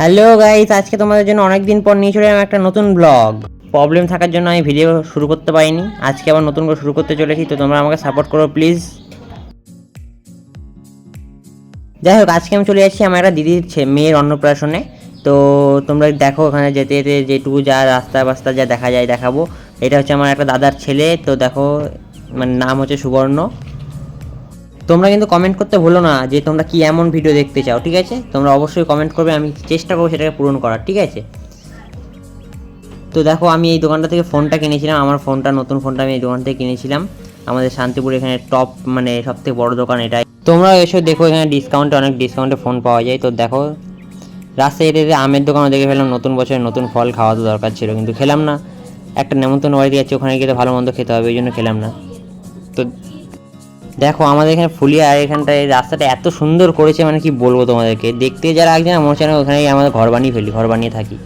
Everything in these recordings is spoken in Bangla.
হ্যালো গাইস আজকে তোমাদের জন্য অনেক দিন পর নিয়ে চলে এলাম একটা নতুন ব্লগ প্রবলেম থাকার জন্য আমি ভিডিও শুরু করতে পারিনি। আজকে আবার নতুন করে শুরু করতে চলেছি, তো তোমরা আমাকে সাপোর্ট করো প্লিজ যাই হোক, আজকে আমি চলে যাচ্ছি আমার একটা দিদির মেয়ের অন্নপ্রাশনে। তো তোমরা দেখো, ওখানে যেতে যেতে যেটুকু যা রাস্তা বাস্তা যা দেখা যায় দেখাবো। এটা হচ্ছে আমার একটা দাদার ছেলে, তো দেখো মানে নাম হচ্ছে সুবর্ণ। তোমরা কিন্তু কমেন্ট করতে ভুলো না যে তোমরা কি এমন ভিডিও দেখতে চাও, ঠিক আছে? তোমরা অবশ্যই কমেন্ট করবে, আমি চেষ্টা করব সেটাকে পূরণ করার, ঠিক আছে? তো দেখো, আমি এই দোকানটা থেকে ফোনটা কিনেছিলাম, আমার ফোনটা নতুন ফোনটা আমি এই দোকান থেকে কিনেছিলাম। আমাদের শান্তিপুর এখানে টপ মানে সব থেকে বড় দোকান এটাই। তোমরা এসে, দেখো এখানে ডিসকাউন্টে অনেক ডিসকাউন্টে ফোন পাওয়া যায়। তো দেখো, রাস্তায় যেতে আমের দোকানও দেখে ফেললাম, নতুন বছরে নতুন ফল খাওয়া তো দরকার ছিল, কিন্তু খেলাম না। একটা নেমন্তন্ন বাড়িতে যাচ্ছি, ওখানে গিয়ে ভালো মন্দ খেতে হবে, ওই জন্য খেলাম না। তো দেখো, আমাদের এখানে ফুলিয়া আর এই রাস্তাটা এত সুন্দর করেছে মানে কি বলব তোমাদেরকে? দেখতে যারা লাগছে না, মনে হচ্ছে ওখানেই আমাদের ঘর বানিয়ে ফেলি, ঘর বানিয়ে থাকি।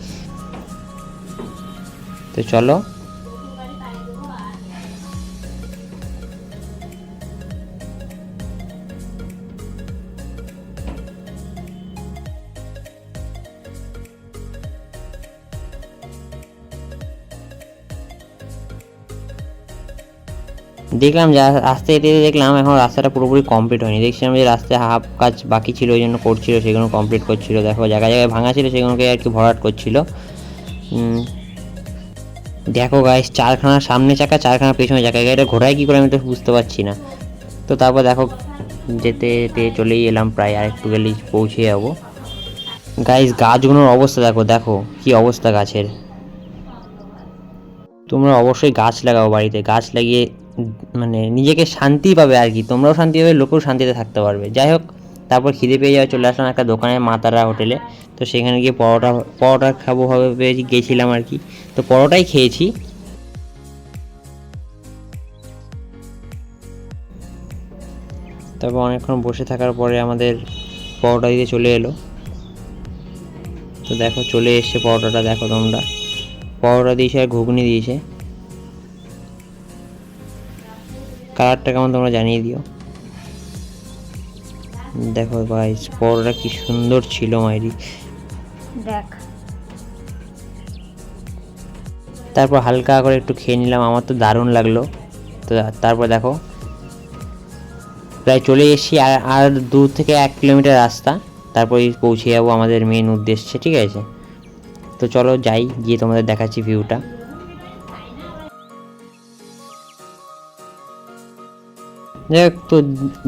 তো চলো। দেখলাম যে রাস্তায় যেতে যেতে দেখলাম এখন রাস্তাটা পুরোপুরি কমপ্লিট হয়নি। দেখছিলাম যে রাস্তায় হাফ কাজ বাকি ছিল, ওই জন্য করছিল, সেগুলো কমপ্লিট করছিল। দেখো, জায়গায় জায়গায় ভাঙা ছিল, সেগুলোকে আর কি ভরাট করছিল। দেখো গাইস চারখানা সামনে চাকা চারখানা পেছনে চাকা। গাড়িটা ঘোরায় কী করে আমি তো বুঝতে পারছি না। তো তারপর দেখো, যেতে যেতে চলেই এলাম প্রায় আর একটু গেলেই পৌঁছে যাব। গাইস গাছগুলোর অবস্থা দেখো দেখো কি অবস্থা গাছের। তোমরা অবশ্যই গাছ লাগাও বাড়িতে। গাছ লাগিয়ে মানে নিজেকে শান্তি পাবে আর কি। তোমরাও শান্তি পাবে, লোকেও শান্তিতে থাকতে পারবে। যাই হোক, তারপর খিদে পেয়ে যাওয়া চলে আসলাম একটা দোকানে মাতারা হোটেলে। তো সেখানে গিয়ে পরোটা পরোটা খাব পেয়েছি গেছিলাম আর কি। তো পরোটাই খেয়েছি। তারপর অনেকক্ষণ বসে থাকার পরে আমাদের পরোটা দিতে চলে এলো। তো দেখো, চলে এসছে পরোটাটা, দেখো তোমরা। পরোটা দিয়েছে আর ঘুগনি দিয়েছে। কালারটা কেমন তোমরা জানিয়ে দিও। দেখো ভাই পরোটা কি সুন্দর ছিল মাইরি। দেখ। তারপর হালকা করে একটু খেয়ে নিলাম আমার তো দারুণ লাগল। তো তারপর দেখো প্রায় চলে এসেছি আর আর দূর থেকে এক কিলোমিটার রাস্তা। তারপরে পৌঁছে যাব আমাদের মেন উদ্দেশ্যে ঠিক আছে? তো চলো যাই গিয়ে তোমাদের দেখাচ্ছি ভিউটা যাই হোক তো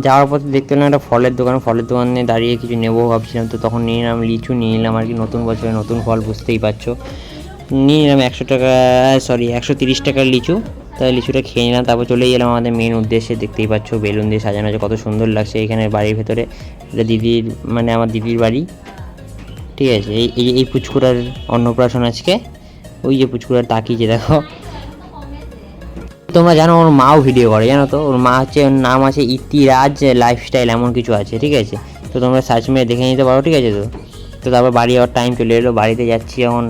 যাওয়ার পথে দেখতে পেলাম একটা ফলের দোকান। ফলের দোকানে দাঁড়িয়ে কিছু নেব ভাবছিলাম, তো তখন নিয়ে নিলাম লিচু, নিয়ে নিলাম আর কি নতুন বছরে নতুন ফল, বুঝতেই পারছ। নিয়ে নিলাম একশো টাকা সরি একশো তিরিশ টাকার লিচু। তাই লিচুটা খেয়ে নিলাম, তারপর চলে গেলাম আমাদের মেন উদ্দেশ্যে। দেখতেই পাচ্ছ, বেলুন দিয়ে সাজানো আছে, কত সুন্দর লাগছে এখানে বাড়ির ভেতরে। এটা দিদির মানে আমার দিদির বাড়ি। ঠিক আছে, এই এই এই পুচকুড়ার অন্নপ্রাশন আজকে। ওই যে পুচকুড়ার তাকিয়েছে দেখো তোমরা জানো ওর মাও ভিডিও করে, জানো তো? ওর মা হচ্ছে, ওর নাম আছে ইতিরাজ লাইফস্টাইল এমন কিছু আছে, ঠিক আছে? তো তোমরা সার্চ মেরে দেখে নিতে পারো, ঠিক আছে তো? তো তারপর বাড়ি যাওয়ার টাইম চলে এলো, বাড়িতে যাচ্ছি এখন।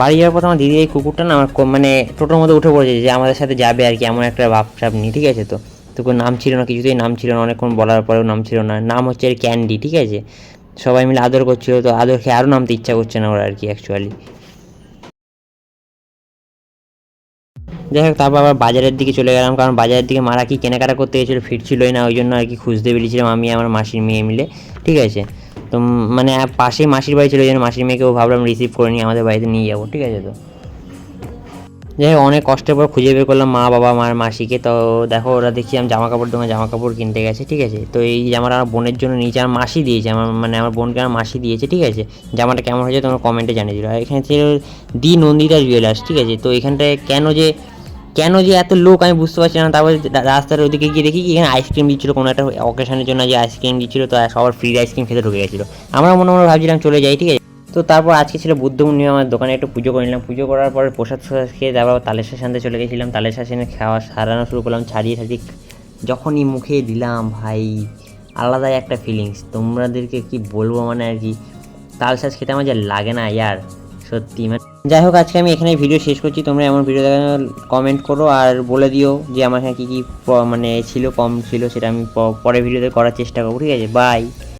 বাড়ি যাওয়ার পর আমার দিদি এই কুকুরটা না আমার মানে টোটোর মধ্যে উঠে পড়েছে যে আমাদের সাথে যাবে আর কি, এমন একটা ভাবসাব নিয়ে ঠিক আছে তো? তো কোনো নাম ছিল না, কিছুতেই নাম ছিল না, অনেকক্ষণ বলার পরেও নাম ছিল না। নাম হচ্ছে ক্যান্ডি ঠিক আছে? সবাই মিলে আদর করছিল, তো আদর খেয়ে আরও নামতে ইচ্ছা করছে না ওরা আর কি অ্যাকচুয়ালি যাই হোক, তারপর আবার বাজারের দিকে চলে গেলাম, কারণ বাজারের দিকে মারা কি কেনাকাটা করতে গেছিল ফিরছিলই না, ওই জন্য আর কি খুঁজতে বেরিয়েছিলাম আমি আমার মাসির মেয়ে মিলে, ঠিক আছে? তো মানে পাশেই মাসির বাড়ি ছিল ওই জন্য মাসির মেয়েকেও ভাবলাম রিসিভ করে নিয়ে আমাদের বাড়িতে নিয়ে যাব, ঠিক আছে তো? যাই হোক, অনেক কষ্টের পর খুঁজে বের করলাম মা, বাবা, মার, মাসিকে, তো দেখো, ওরা দেখছি আমি জামা কাপড় দোকানে জামা কাপড় কিনতে গেছে, ঠিক আছে? তো এই জামাটা আমার বোনের জন্য নিয়েছে, আমার মাসি দিয়েছে, আমার মানে আমার বোনকে আমার মাসি দিয়েছে, ঠিক আছে? জামাটা কেমন হয়েছে তোমার কমেন্টে জানিয়ে দিল আর এখানে ছিল দি নন্দিতা জুয়েলার্স ঠিক আছে? তো এখানটায় কেন যে কেন যে এত লোক আমি বুঝতে পারছি না। তারপরে রাস্তার ওদিকে গিয়ে দেখি এখানে আইসক্রিম দিচ্ছিল কোনো একটা অকেশনের জন্য যে আইসক্রিম দিচ্ছিল, তো সবার ফ্রি আইসক্রিম খেতে ঢুকে গেছিল। আমরা মনে মনে ভাবছিলাম চলে যাই, ঠিক আছে? তো তারপর আজকে ছিল বুদ্ধ পূর্ণিমা, আমার দোকানে একটু পুজো করে নিলাম। পুজো করার পরে প্রসাদ ফসাদ খেয়ে তারপর তালেশ্বর শান্তে চলে গেছিলাম। তালেশ্বর সেনে খাওয়া সারানো শুরু করলাম, ছাড়িয়ে ছাড়িয়ে যখনই মুখে দিলাম, ভাই, আলাদাই একটা ফিলিংস তোমাদেরকে কি বলব মানে আর কি, তাল শাঁস খেতে আমার যা লাগে না, ইয়ার। সত্যি মানে যাই হোক আজকে আমি এখানে ভিডিও শেষ করছি। তোমরা এমন ভিডিও দেখার কমেন্ট করো আর বলে দিও যে আমার এখানে কী কী মানে ছিল, কম ছিল, সেটা আমি পরে ভিডিওতে করার চেষ্টা করব। ঠিক আছে বাই